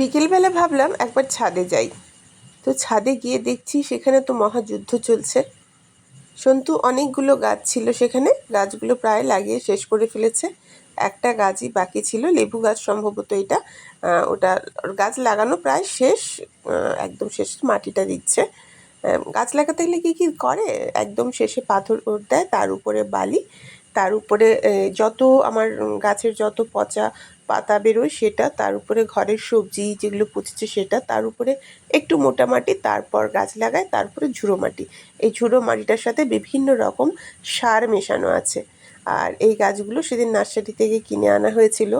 বিকেলবেলা ভাবলাম একবার ছাদে যাই। তো ছাদে গিয়ে দেখছি সেখানে তো মহাযুদ্ধ চলছে। সন্তু, অনেকগুলো গাছ ছিল সেখানে। গাছগুলো প্রায় লাগিয়ে শেষ করে ফেলেছে। একটা গাছই বাকি ছিল, লেবু গাছ সম্ভবত এটা। ওটা গাছ লাগানো প্রায় শেষ একদম শেষ মাটিটা দিচ্ছে। গাছ লাগাতে গেলে কী কী করে? একদম শেষে পাথর দেয়, তার উপরে বালি। তার উপরে যত আমার গাছের যত পচা পাতা বেরোয় সেটা তার উপরে, ঘরের সবজি যেগুলো পুঁতেছে সেটা তার উপরে, একটু মোটা মাটি, তারপর গাছ লাগায় তারপরে ঝুড়ো মাটি। এই ঝুড়ো মাটিটার সাথে বিভিন্ন রকম সার মেশানো আছে। আর এই গাছগুলো সেদিন নার্সারি থেকে কিনে আনা হয়েছিল।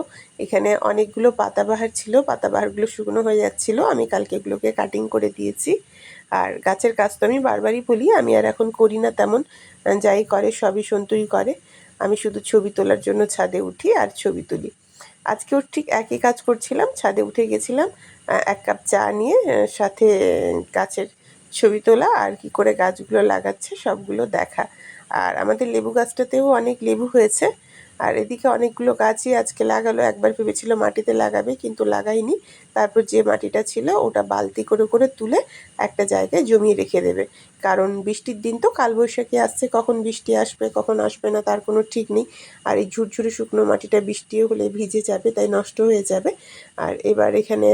এখানে অনেকগুলো পাতাবাহার ছিল, পাতাবাহারগুলো শুকনো হয়ে যাচ্ছিল। আমি কালকে এগুলোকে কাটিং করে দিয়েছি। আর গাছের কাজ তো আমি বারবারই বলি, আমি আর এখন করি না তেমন। যাই করে, সবই সন্তুই করে। আমি শুধু ছবি তোলার জন্য ছাদে উঠি আর ছবি তুলি। আজকেও ঠিক একই কাজ করছিলাম, ছাদে উঠে গেছিলাম এক কাপ চা নিয়ে সাথে গাছের ছবি তোলা আর কি করে গাছগুলো লাগাচ্ছে, সবগুলো দেখা। আর আমাদের লেবু গাছটাতেও অনেক লেবু হয়েছে। আর এদিকে অনেকগুলো গাছই আজকে লাগালো, একবার ভেবেছিল মাটিতে লাগাবে কিন্তু লাগাইনি তারপর যে মাটিটা ছিল ওটা বালতি করে করে তুলে একটা জায়গায় জমিয়ে রেখে দেবে। কারণ বৃষ্টির দিন তো কালবৈশাখী আসছে, কখন বৃষ্টি আসবে, কখন আসবে না তার কোনো ঠিক নেই। আর এই ঝুরঝুরে শুকনো মাটিটা বৃষ্টিও হলে ভিজে যাবে, তাই নষ্ট হয়ে যাবে। আর এবার এখানে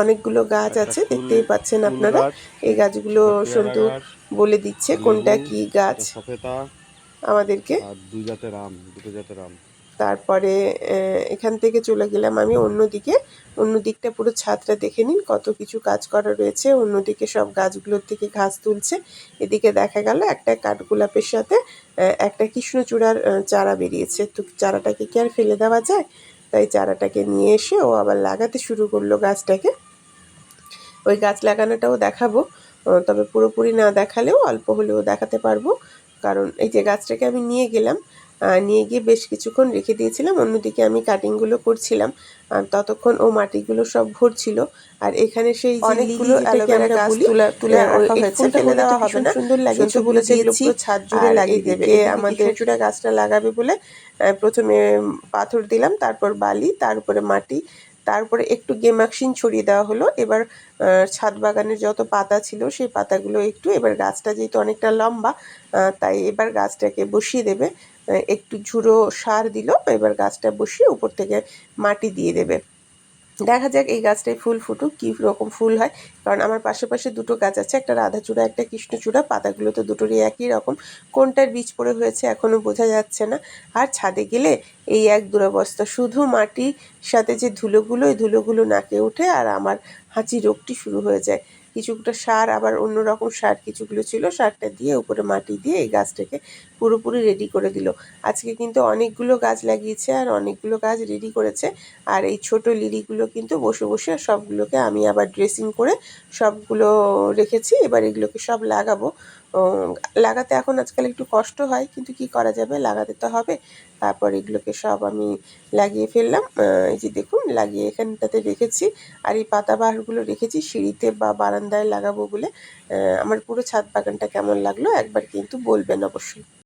অনেকগুলো গাছ আছে দেখতেই পাচ্ছেন আপনারা। এই গাছগুলো সন্তু বলে দিচ্ছে কোনটা কি গাছ? আমাদেরকে। দুই জাতের আম দুটো জাতের আম। তারপরে এখান থেকে চলে গেলাম আমি অন্যদিকে। অন্য দিকটা পুরো ছাদটা দেখে নিন কত কিছু কাজ করা রয়েছে। অন্যদিকে সব গাছগুলোর থেকে ঘাস তুলছে। এদিকে দেখা গেল একটা কাঠগোলাপের সাথে একটা কৃষ্ণচূড়ার চারা বেরিয়েছে। তো চারাটাকে কি আর ফেলে দেওয়া যায়? তাই চারাটাকে নিয়ে এসে ও আবার লাগাতে শুরু করল গাছটাকে। ওই গাছ লাগানোটাও দেখাবো। তবে পুরোপুরি না দেখালেও অল্প হলেও দেখাতে পারব। কারণ এই যে গাছটাকে আমি নিয়ে গেলাম নিয়ে গিয়ে বেশ কিছুক্ষণ রেখে দিয়েছিলাম। অন্যদিকে আমি কাটিংগুলো করছিলাম। আর ততক্ষণ ও মাটিগুলো সব ভরছিল। আর এখানে সেই অনেকগুলো অ্যালোভেরা গাছ বলি, তুলে আহ, ওই রাখা এই হয়েছে, ফেলে দেওয়া হবে না। সুন্দর লাগে। তো বলেছে ছাদ জুড়ে লাগিয়ে দেবে। আমাদের চূড়া গাছটা লাগাবে বলে প্রথমে পাথর দিলাম তারপর বালি তারপরে মাটি তারপরে একটু গেমাক্সিন ছড়িয়ে দেওয়া হলো। এবার ছাদ বাগানের যত পাতা ছিল, সেই পাতাগুলো একটু, এবার গাছটা যেহেতু অনেকটা লম্বা তাই এবার গাছটাকে বসিয়ে দেবে। একটু ঝুড়ো সার দিল, এবার গাছটা বসিয়ে উপর থেকে মাটি দিয়ে দেবে। দেখা যাক এই গাছটায় ফুল ফুটুক, কী রকম ফুল হয়। কারণ আমার পাশে পাশে দুটো গাছ আছে, একটা রাধাচূড়া, একটা কৃষ্ণচূড়া। পাতাগুলো তো দুটোরই একই রকম। কোনটার বীজ পড়ে হয়েছে এখনও বোঝা যাচ্ছে না। আর ছাদে গেলে এই এক দুরবস্থা, শুধু মাটির সাথে যে ধুলোগুলো, এই ধুলোগুলো নাকে ওঠে আর আমার হাঁচি রোগটি শুরু হয়ে যায়। কিছুটা সার, আবার অন্য রকম সার কিছুগুলো ছিল, সারটা দিয়ে উপরে মাটি দিয়ে এই গাছটাকে পুরোপুরি রেডি করে দিল। আজকে কিন্তু অনেকগুলো গাছ লাগিয়েছে আর অনেকগুলো গাছ রেডি করেছে। আর এই ছোট লিলিগুলো কিন্তু বসে বসে সবগুলোকে আমি আবার ড্রেসিং করে সবগুলো রেখেছি। এবার এগুলোকে সব লাগাবো। লাগাতে এখন আজকাল একটু কষ্ট হয়, কিন্তু কি করা যাবে? লাগাতে তো হবে। তারপর এগুলোকে সব আমি লাগিয়ে ফেললাম। এই যে দেখুন, লাগিয়ে এখানটাতে রেখেছি। আর এই পাতাবাহারগুলো রেখেছি, সিঁড়িতে বা বারান্দায় লাগাবো বলে। আমার পুরো ছাদ বাগানটা কেমন লাগল একবার কিন্তু বলবেন অবশ্যই।